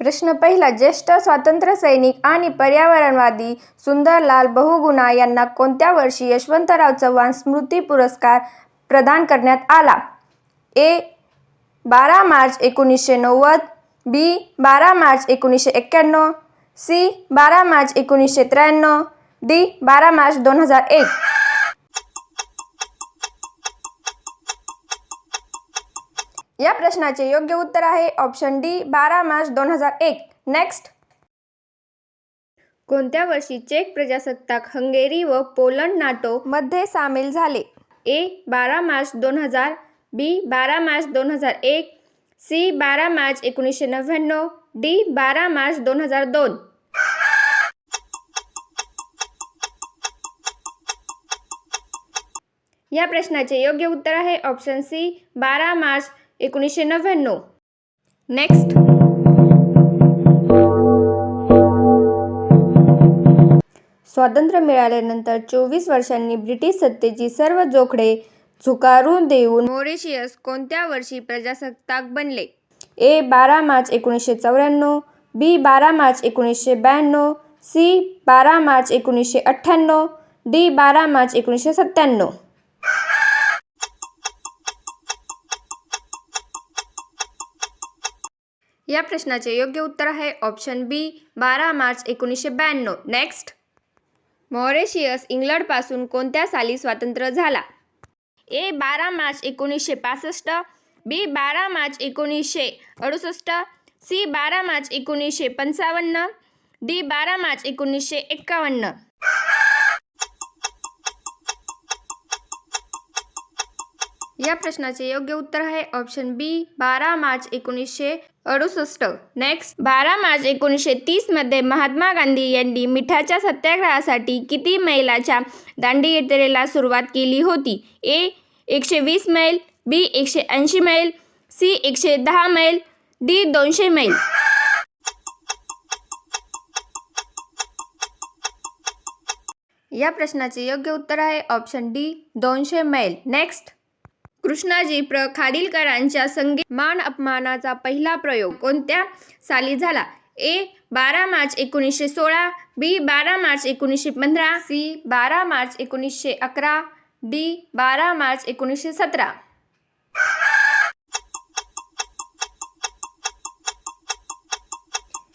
प्रश्न पहिला ज्येष्ठ स्वातंत्र्य सैनिक आणि पर्यावरणवादी सुंदरलाल बहुगुणा यांना कोणत्या वर्षी यशवंतराव चव्हाण स्मृती पुरस्कार प्रदान करण्यात आला? ए बारा मार्च एकोणीसशे नव्वद बी बारा मार्च एकोणीसशे एक्क्याण्णव सी बारा मार्च एकोणीसशे त्र्याण्णव डी बारा मार्च दोन हजार एक. या प्रश्नाचे योग्य उत्तर आहे ऑप्शन डी बारा मार्च दोन हजार एक. नेक्स्ट कोणत्या वर्षी चेक प्रजासत्ताक हंगेरी व पोलंड नाटो मध्ये सामील झाले? ए बारा मार्च दोन हजार बी बारा मार्च दोन हजार एक सी बारा मार्च एकोणीसशे नव्याण्णव डी बारा मार्च दोन हजार दोन. या प्रश्नाचे योग्य उत्तर आहे ऑप्शन सी बारा मार्च एकोणीसशे नव्याण्णव. नेक्स्ट स्वातंत्र्य मिळाल्यानंतर चोवीस वर्षांनी ब्रिटिश सत्तेची सर्व जोखडे झुगारून देऊन मॉरिशियस कोणत्या वर्षी प्रजासत्ताक बनले? ए बारा मार्च एकोणीसशे चौऱ्याण्णव बी बारा मार्च एकोणीसशे ब्याण्णव सी बारा मार्च एकोणीसशे अठ्ठ्याण्णव डी बारा मार्च एकोणीसशे सत्त्याण्णव. या प्रश्नाचे योग्य उत्तर आहे ऑप्शन बी बारा मार्च एकोणीसशे ब्याण्णव. नेक्स्ट मॉरेशियस इंग्लंडपासून कोणत्या साली स्वातंत्र्य झाला? ए बारा मार्च एकोणीसशे पासष्ट बी बारा मार्च एकोणीसशे अडुसष्ट सी बारा मार्च एकोणीसशे पंचावन्न डी बारा मार्च एकोणीसशे एक्कावन्न. या प्रश्नाचे योग्य उत्तर आहे ऑप्शन बी बारा मार्च एकोणीसशे अडुसष्ट. नेक्स्ट बारा मार्च एकोणीसशे तीसमध्ये महात्मा गांधी यांनी मिठाच्या सत्याग्रहासाठी किती मैलाच्या दांडी यात्रेला सुरुवात केली होती? ए एकशे वीस मैल. बी एकशे ऐंशी मैल. सी एकशे दहा मैल. डी दोनशे मैल. या प्रश्नाचे योग्य उत्तर आहे ऑप्शन डी दोनशे मैल. नेक्स्ट कृष्णाजी प्र खाडीलकरांच्या संगीत मान अपमानाचा पहिला प्रयोग कोणत्या साली झाला? ए बारा मार्च एकोणीसशे सोळा बी बारा मार्च एकोणीसशे पंधरा सी बारा मार्च एकोणीसशे अकरा डी बारा मार्च एकोणीसशे सतरा.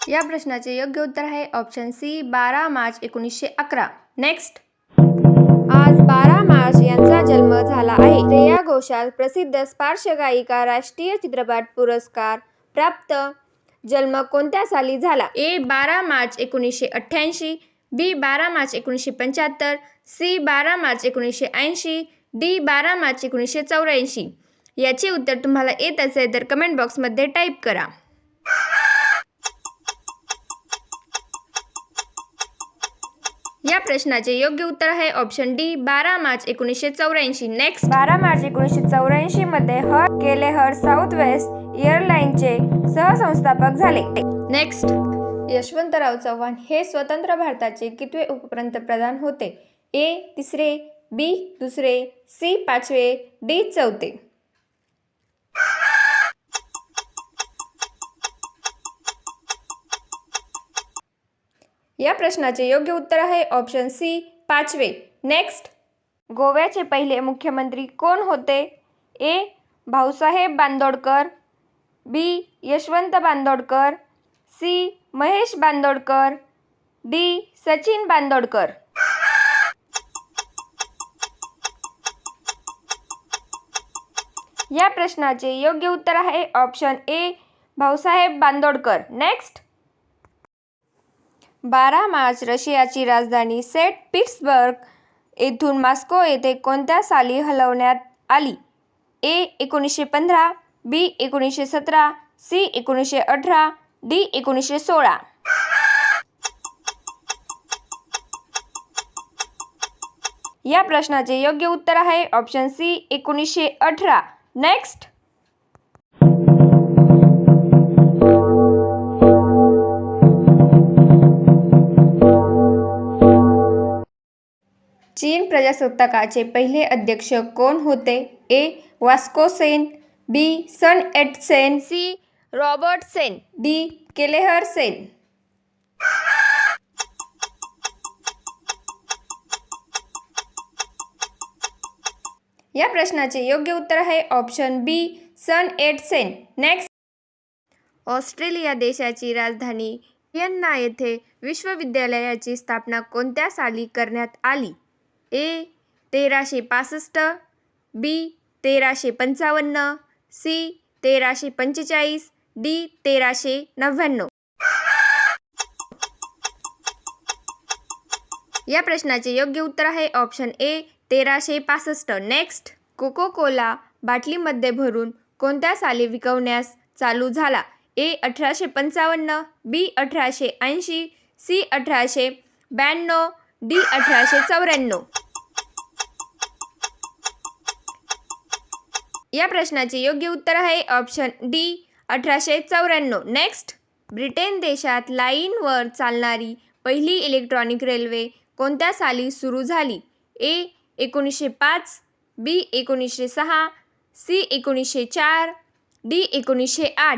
या प्रश्नाचे योग्य उत्तर आहे ऑप्शन सी बारा मार्च एकोणीसशे अकरा. नेक्स्ट. यांचा जन्म झाला आहे. श्रेया घोषाल प्रसिद्ध पार्श्वगायिका राष्ट्रीय चित्रपट पुरस्कार प्राप्त. जन्म कोणत्या साली झाला? ए बारा मार्च एकोणीसशे अठ्ठ्याऐंशी बी बारा मार्च एकोणीसशे पंच्याहत्तर सी बारा मार्च एकोणीसशे ऐंशी डी बारा मार्च एकोणीसशे चौऱ्याऐंशी. याचे उत्तर तुम्हाला येत असेल तर कमेंट बॉक्समध्ये टाईप करा. प्रश्नाचे योग्य उत्तर आहे ऑप्शन डी बारा मार्च एकोणीसशे चौऱ्याऐंशी. नेक्स्ट बारा मार्च एकोणीसशे चौऱ्याऐंशी मध्ये हर केलेहर साऊथ वेस्ट एअरलाईनचे सहसंस्थापक झाले. नेक्स्ट यशवंतराव चव्हाण हे स्वतंत्र भारताचे कितवे उपपंतप्रधान होते? ए तिसरे बी दुसरे सी पाचवे डी चौथे. या प्रश्नाचे योग्य उत्तर आहे ऑप्शन सी पाचवे. नेक्स्ट गोव्याचे पहिले मुख्यमंत्री कोण होते? A Bhausaheb Bandodkar. B Yashwant Bandodkar. C Mahesh Bandodkar. D Sachin Bandodkar. या प्रश्नाचे योग्य उत्तर आहे option A Bhausaheb Bandodkar. Next बारा मार्च रशियाची राजधानी सेंट पिट्सबर्ग येथून मॉस्को येथे कोणत्या साली हलवण्यात आली? ए एकोणीसशे पंधरा बी एकोणीसशे सतरा सी एकोणीसशे अठरा डी एकोणीसशे सोळा. या प्रश्नाचे योग्य उत्तर आहे ऑप्शन सी एकोणीसशे अठरा. नेक्स्ट. चीन प्रजासत्ताकाचे पहिले अध्यक्ष कोण होते? A. Vasco Sen B. Sun Yat Sen C. Robert Sen D. Kelleher Sen. या प्रश्नाचे योग्य उत्तर आहे option B Sun Yat Sen. Next Australia देशाची राजधानी यन्ना येथे विश्वविद्यालयाची स्थापना कोणत्या साली करण्यात आली? ए तेराशे पासष्ट बी तेराशे पंचावन्न सी तेराशे पंचेचाळीस डी तेराशे नव्याण्णव. या प्रश्नाचे योग्य उत्तर आहे ऑप्शन ए तेराशे पासष्ट. नेक्स्ट कोको कोला बाटलीमध्ये भरून कोणत्या साली विकवण्यास चालू झाला? ए अठराशे पंचावन्न बी अठराशे ऐंशी सी अठराशे ब्याण्णव डी अठराशे चौऱ्याण्णव. या प्रश्नाचे योग्य उत्तर आहे ऑप्शन डी अठराशे चौऱ्याण्णव. नेक्स्ट ब्रिटन देशात लाईनवर चालणारी पहिली इलेक्ट्रॉनिक रेल्वे कोणत्या साली सुरू झाली? ए एकोणीसशे पाच बी एकोणीसशे सहा सी एकोणीसशे चार डी एकोणीसशे आठ.